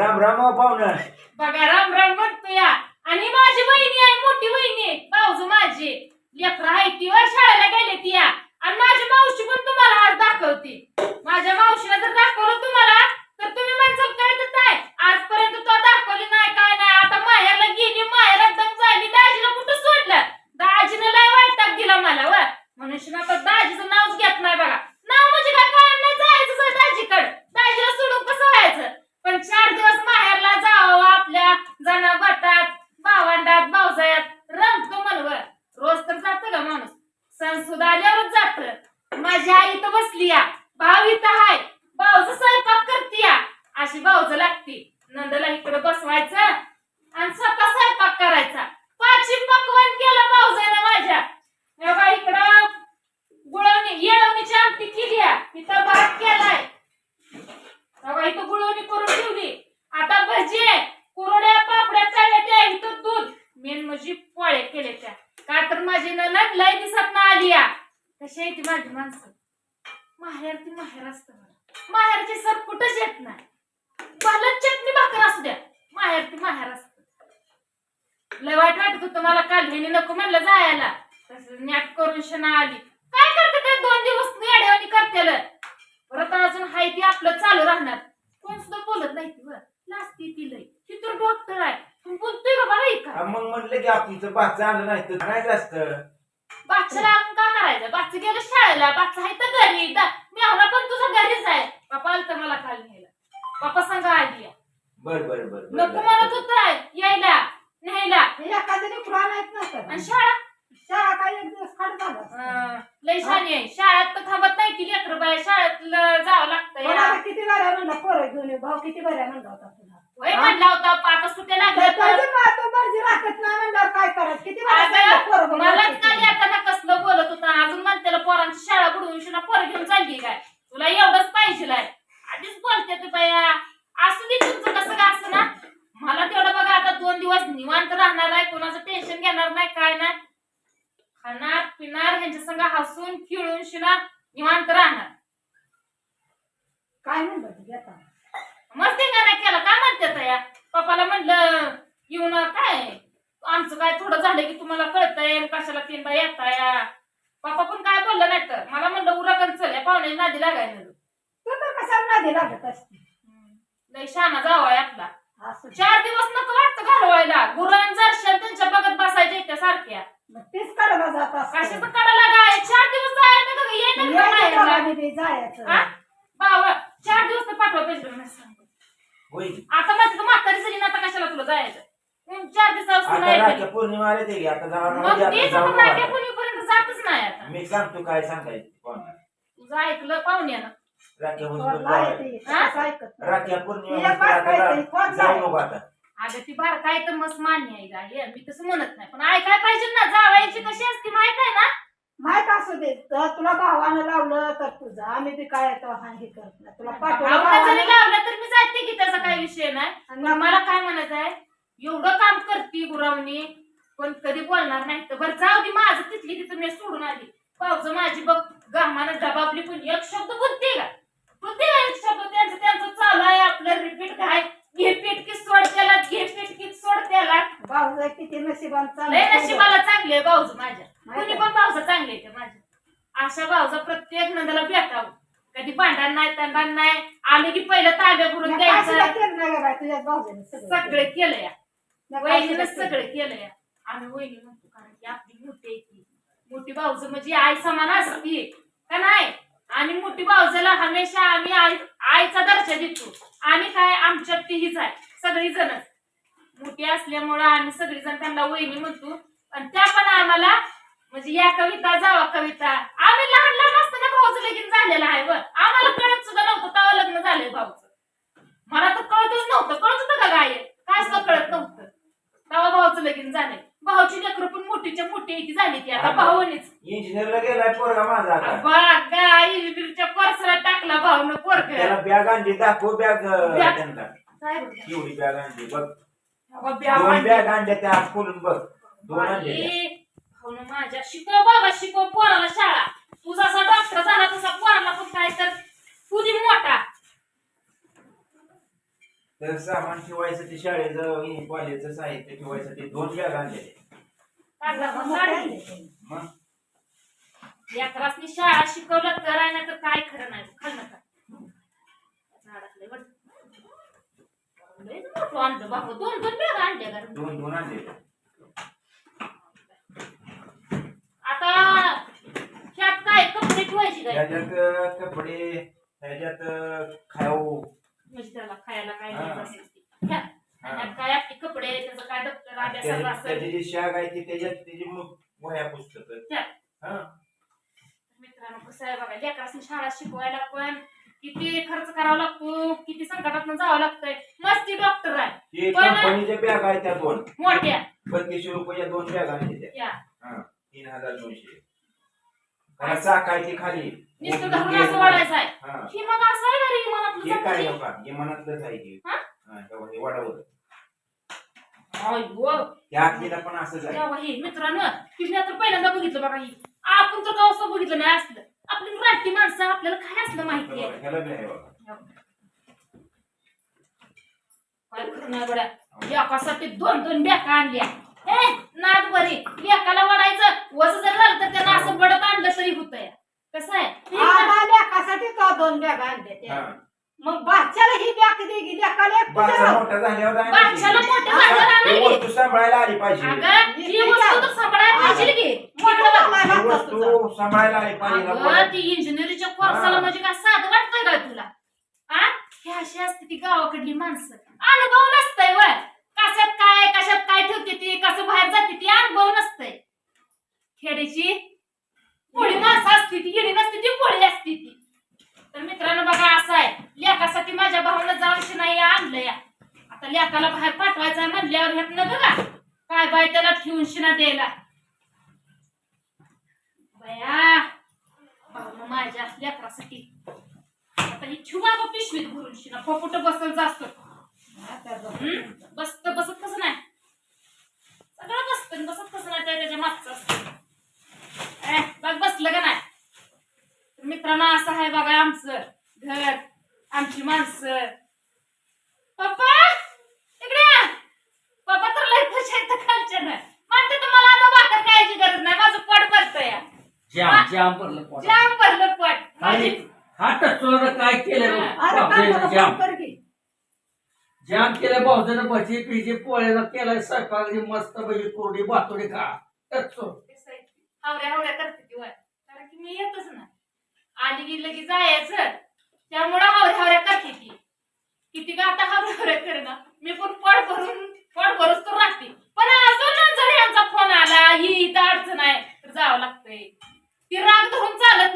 राम राम हो पाहुणं. बघा राम राम म्हणतो या आणि माझी बहिणी आहे मोठी बहिणी आहे भाऊज माझी. लेकर आहे ती वर शाळेला गेले ती या आणि माझी मावशी पण तुम्हाला आज दाखवते. ಗಣಪ मेन पोळे केले त्या. का तर माझी ननद लय दिसत ना आली या. कशी आहे ती माझी माणसं? माहेर ती माहेर असतं माहेरची सर कुठंच येत नाही. भलं चटणी भाकर असू द्या. माहेर ती माहेर असत. लय वाईट वाटत होतं मला काल ह्याने नको म्हणलं जायला. तसं नॅट करून शना आली. काय करते ते दोन दिवस येड्यावानी करतेल? परत अजून हाय ती आपलं चालू राहणार. कोण सुद्धा बोलत नाही ती वर लाजती ती लय. ती तर डॉक्टर आहे. तू बोलतोय का बघा का हा, मग म्हटलं की आपलं बाचं आणलं नाही तर नाही जास्त बादशाला आपण काय करायचं? बादशा गेलं शाळेला बादशा आहे तर घरी मी आवला पण तुझा घरीच आहे. बापा आलं तर मला काल न्यायला. बापा सांगा आधी या. बर बर बर नको म्हणत होत यायला न्यायला. एखाद्याने पुराण आहेत नसतं आणि शाळा? शाळा काही एक दिवस खाड झाला अं, लय छान आहे. शाळेत तर थांबत नाही की लेकर बाय शाळेत जावं लागतं. कोणाला किती बऱ्या म्हणला पोरं घेऊन ये, भाऊ किती बऱ्या म्हणला होता. वय म्हणला होता आता सुट्ट्या लागल्या तर अगं, मलाच. काल येताना कसलं बोलत होता. अजून म्हणते पोरांची शाळा बुडवून शिना पोरं घेऊन चालली काय? तुला एवढंच पाहिजे आधीच बोलते ते बाया. असू दे तुमचं कसं का असं ना. मला तेवढं बघा आता दोन दिवस निवांत राहणार आहे. कोणाचं टेन्शन घेणार नाही काय नाही. खाणार पिणार ह्यांच्या संग हसून खेळून शिना निवांत राहणार काय म्हणलं तू घेता मस्ती का नाही केलं काय म्हणते या पप्पाला म्हणलं येऊन काय आमचं काय थोडं झालं की तुम्हाला कळतंय आणि कशाला तीनदा येता या पप्पा पण काय बोललं नाही तर मला म्हणलं उरकन चल या पाहुणे नादी लागायला तू तर कशाला नादी लागत असते. लय शाना जावाय आपला असं चार दिवस नको वाटतं घालवायला. गुरान जरशन त्यांच्या बघत बसायच्या त्या सारख्या. मग तीच कडला जात कशाचं असते कडा लागाय चार दिवस जायला यायचं जायचं. हा? बाबा चार दिवस तर पाठवा. होय आता माझी तर म्हातारी झाली ना आता कशाला तुला जायचं? हम्म, चार दिवसापासून आता नाही राख्या गेली. पौर्णिमा आले ते आता जाणार मग तेच आता जातच नाही आता. मी सांगतो काय सांगायचं कोणाला. तुझं ऐकलं पाहुण्यानं. पौर्णिमा आहे आता अगं ती बार काय तर मस्त मान्य आहे गा हे, मी तसं म्हणत नाही पण ऐकाय पाहिजे ना जावायची कशी असते माहीत आहे ना? माहीत असू दे तर तुला भावानं लावलं तर तुझं आम्ही बी काय तो हा हे करत नाही. तुला पाठवलं. लावलं तर मी जाते की त्याचा काही विषय नाही. मला काय म्हणायचं आहे एवढं काम करते गुरावणी पण कधी बोलणार नाही. तर बरं जाऊ दे माझं तिथली तिथं मी सोडून आली. पावचं माझी बघ गहमानं डबाबली पण एक शब्द बोलते का? त्यांचं त्यांचं चालू आहे आपलं रिपीट काय? घे पीठ की सोड त्याला घे सोड त्याला. भाऊ किती नशिबान लय नशिबाला चांगले आहे भाऊज माझ्या. कुणी. पण भाऊजा चांगले आहेत माझ्या अशा भाऊजा प्रत्येक नंदाला भेटावं. कधी भांडण नाही तंडण नाही. आले की पहिलं ताब्या सुद्धा द्यायचं. तुझ्याच भाऊजाने सगळं सगळे केलं या वहिनीनं सगळं केलं. केलंय. आम्ही वहिनी म्हणतो कारण की आपली मोठी आहे ती. मोठी भाऊज म्हणजे आई समान असती. का नाही? आणि मोठी भाऊजाला हमेशा आम्ही आई आईचा दर्जा देतो. आणि काय आमच्यात तीच आहे सगळी जण मोठी असल्यामुळं आम्ही सगळी जण त्यांना वहिनी म्हणतो. आणि त्या पण आम्हाला म्हणजे या कविता जावा कविता आम्ही लहान लहान असताना भाऊचं लगीन झालेलं आहे बर आम्हाला कळत सुद्धा नव्हतं तेव्हा लग्न झालंय भाऊचं. मला तर कळतच नव्हतं कळत होतं का काय? काय सुद्धा कळत नव्हतं? तेव्हा भाऊचं लगीन झालंय. भाऊची लेकरं पण मोठीच्या मोठी झाली ती. आता भाऊनीच. इंजिनियरला गेलाय पोरगा माझा आता. बघा इंजिनियरच्या कोर्सला टाकला भाऊनं पोरग. त्याला बॅग आणली दाखव बॅग बॅग. त्यांना? एवढी बॅग आणली बघ. दोन. बॅग आणल्या त्या खोलून बघ. दोन माझ्या शिकव बाबा शिकव पोराला शाळा. तू जसा डॉक्टर झाला तसा पोराला पण काय तर. तुझी मोठा? तर सामान ठेवायसाठी शाळेचं कॉलेजचं साहित्य ठेवायसाठी दोन बॅग आणलेले कागदा पण मोठे काढली. आणले त्यांनी. मग लेकरासनी शाळा शिकवलं कराय नाही तर काय खरं नाही. खाल नका झाडातले वट. लयच मोठं आणलं बापू दोन दोन बॅग आणल्या घरात. दोन दोन आणलेले आता ह्यात काय? कपडे ठेवायची काय? त्याच्यात कपडे त्याच्यात खाऊ. म्हणजे त्याला खायला काय. द्यायचं असेल ते. ह्यात. आणि ह्यात काय? आपली कपडे त्याचं काय? दप्तर अभ्यासाचं त्याची असेल त्याची जी शाग आहे ती त्याच्यात त्याची वह्या पुस्तक त्यात. हा. मित्रांनो कसं आहे बघा लेकरासनी शाळा शिकवायला पण किती खर्च करावा लागतो किती संकटातून जावं लागतंय. मस्ती डॉक्टर आहे. पण- कंपनीच्या बॅग आहेत त्या दोन. मोठ्या. बत्तीसशे रुपयाच्या दोन बॅग आणलेल्या या. हा तीन हजार दोनशे. चाक आहे ती खाली. नुसतं धरून असं वाढायचं आहे. हा. ही मग असं आहे ना रे मनातलं हे काय जातं नका हे मनातलंच आहे की हा? हा, तेव्हा हे वाढवलं. अय्यो. त्या आतलीला पण असंच आहे. तेव्हा हे मित्रांनो तुम्ही आता पहिल्यांदा बघितलं बघा ही. आपण तर गावचं बघितलं नाही असलं. आपली मराठी माणसं आपल्याला काय असलं माहिती आहे? ह्याला बी आहे बघा. काय खरं नाही बड्या एकासाठी दोन दोन बॅका आणल्या. ए नाद बरी. लेकाला वाढायचं वज जर झालं तर त्यांना असं बडत आणलं तरी होतंय. कसं आहे? हे तो दोन बॅग आणले त्या. हा. मग बाच्याला ही बॅग दे की मोठा झाल्यावर आहे बादशाला मोठं हा. वस्तू सांभाळायला आली पाहिजे. अगं ही वस्तू तर सांभाळायला पाहिजे की. मोठं इकडं बघ. झालाय बाचा तुझा. वस्तू सांभाळायला आली पाहिजे ना अगं परत. ती इंजिनिअरिंगच्या कोर्साला हा. म्हणजे काय साधं वाटतंय का तुला? आ? हे अशी असते ती गावाकडली माणसं. अनुभव नसतंय वर कशात काय कशात काय ठेवते ती कसं बाहेर जाते ती अनुभव नसतंय. खेड्याची पोळी माणसं असते ती येडी नसते ती पोळी असते ती तर मित्रांनो बघा असं आहे ती माझ्या भावाला जाऊन नाही आणलं या आता लेकाला बाहेर पाठवायचं आहे म्हणल्यावर ह्यात बघा. काय बाय त्याला ठेवून शिना द्यायला. बया भाऊ माझ्या लेकरासाठी आता ही ठेवा गं पिशवीत भरून शिना. फपुट बसत जास्त. आता बसत बसत कसं नाही? सगळं बसत बसत कसं नाही त्याच्या मागचं असतं. बघ बसलं का नाही? मित्रांना मित्रांनो असं आहे बघा आमचं घर. आमची माणसं. पप्पा इकडे. पप्पा तर लय खुश आहेत खालच्या म्हणते तर मला आता भाकर खायची गरज नाही माझं पोट भरतंय. या. जाम जाम भरलं पोटात. जाम भरलं पोट. माझी हा टचोला काय केलं अरे बापरे, जाम. जाम केलं भाऊजानं भजी पिजी पोळ्याला केलाय स्वयंपाक मस्त पैकी कोरडी बातोडी खा. टचो? हावऱ्या हावऱ्या करते ती वर कारण की मी येतच ना आली की लगेच जायचं. त्यामुळं हावऱ्या करते ती किती का आता हावऱ्या ना. मी पण पड भरून पड करूच तर राहते. पण अजून जर यांचा फोन आला ही इथं अडचण आहे तर जावं लागतंय. ती राग धरून चालत